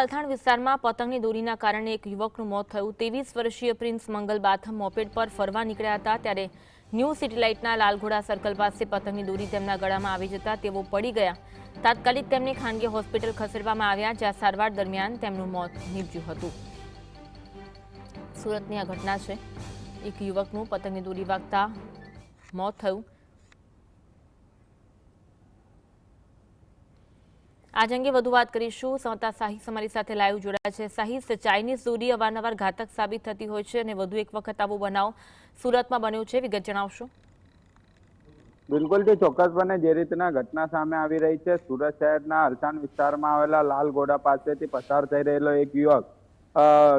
અલથાણ વિસ્તારમાં પતંગની દોરીના કારણે એક યુવકનું મોત થયું. ત્રેવીસ વર્ષીય પ્રિન્સ મંગલ બાથમ મોપેડ પર ફરવા નીકળ્યા હતા ત્યારે ન્યૂ સિટીલાઇટના લાલઘોડા સર્કલ પાસે પતંગની દોરી તેમના ગળામાં આવી જતા તેઓ પડી ગયા. તાત્કાલિક તેમને ખાનગી હોસ્પિટલ ખસેડવામાં આવ્યા, જ્યાં સારવાર દરમિયાન તેમનું મોત નીપજ્યું હતું. સુરતની આ ઘટના છે. એક યુવકનું પતંગની દોરી વાગતા મોત થયું. આજ અંગે વધુ વાત કરીશું. સંતા સાહિસ અમારી સાથે લાઈવ જોડાયા છે. સાહિસ ચાઇનીઝ દોરી અવારનવાર ઘાતક સાબિત થતી હોય છે અને વધુ એક વખત આવો બનાવ સુરતમાં બન્યો છે. વિગત જણાવશો. બિલકુલ જે ચોક્કસપણે જે રીતના ઘટના સામે આવી રહી છે, સુરત શહેરના અલથાણ વિસ્તારમાં આવેલા લાલગોડા પાસેથી પસાર થઈ રહેલો એક યુવક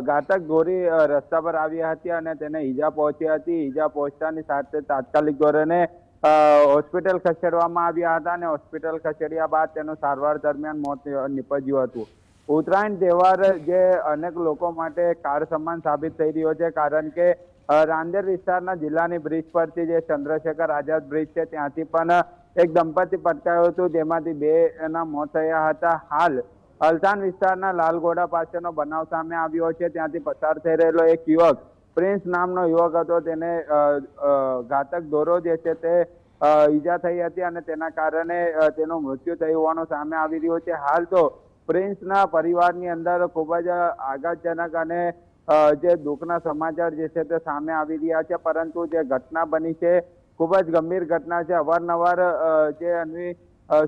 ઘાતક દોરી રસ્તા પર આવી હતી અને તેને ઈજા પહોંચી હતી. ઈજા પહોંચતાની સાથે તાત્કાલિક ધોરણે હોસ્પિટલ ખસેડવામાં આવ્યા હતા અને હોસ્પિટલ ખસેડ્યા બાદ તેનું સારવાર દરમિયાન મોત નીપજ્યું હતું. ઉત્તરાયણ તહેવાર જે અનેક લોકો માટે કાર સમાન સાબિત થઈ રહ્યો છે, કારણ કે રાંદેર વિસ્તારના જિલ્લાની બ્રિજ પરથી જે ચંદ્રશેખર આઝાદ બ્રિજ છે, ત્યાંથી પણ એક દંપતી પટકાયું હતું. જેમાંથી બે ના મોત થયા હતા. હાલ અલસાન વિસ્તારના લાલગોડા પાસેનો બનાવ સામે આવ્યો છે. ત્યાંથી પસાર થઈ રહેલો એક યુવક પ્રિન્સ નામનો યુવક હતો, તેને ઘાતક દોરો જે છે તે ઈજા થઈ હતી અને તેના કારણે તેનું મૃત્યુ થયું હોવાનું સામે આવી રહ્યું છે. હાલ તો પ્રિન્સના પરિવારની અંદર ખૂબ જ આઘાતજનક અને જે દુઃખના સમાચાર જે છે તે સામે આવી રહ્યા છે. પરંતુ જે ઘટના બની છે, ખૂબ જ ગંભીર ઘટના છે. અવારનવાર જે અન્વી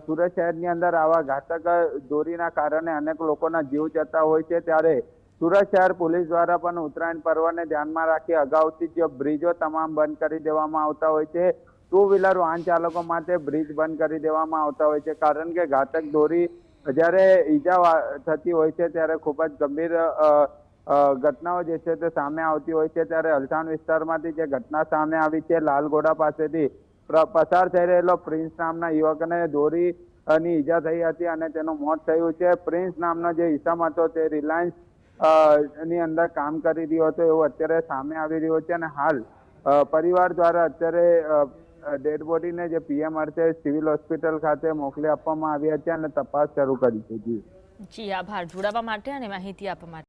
સુરત શહેરની અંદર આવા ઘાતક દોરીના કારણે અનેક લોકોના જીવ જતા હોય છે. ત્યારે સુરત શહેર પોલીસ દ્વારા પણ ઉત્તરાયણ પર્વને ધ્યાનમાં રાખી અગાઉથી જ બ્રિજો તમામ બંધ કરી દેવામાં આવતા હોય છે. ટુ વ્હીલર વાહન ચાલકો માટે બ્રિજ બંધ કરી દેવામાં આવતા હોય છે. કારણ કે ઘાતક દોરી જ્યારે ઈજા થતી હોય છે ત્યારે ખૂબ જ ગંભીર ઘટનાઓ જે છે તે સામે આવતી હોય છે. ત્યારે અલથાણ વિસ્તારમાંથી જે ઘટના સામે આવી છે, લાલગોડા પાસેથી પસાર થઈ રહેલો પ્રિન્સ નામના યુવકને દોરી ની ઈજા થઈ હતી અને તેનું મોત થયું છે. પ્રિન્સ નામનો જે ઇસમ હતો તે રિલાયન્સ ની અંદર કામ કરી રહ્યો હતો એવું અત્યારે સામે આવી રહ્યો છે અને હાલ પરિવાર દ્વારા અત્યારે ડેડ બોડીને જે પીએમ અર્થે સિવિલ હોસ્પિટલ ખાતે મોકલી આપવામાં આવી હતી અને તપાસ શરૂ કરી છે જી જી, આભાર. જોડાવા માટે અને માહિતી આપવા માટે.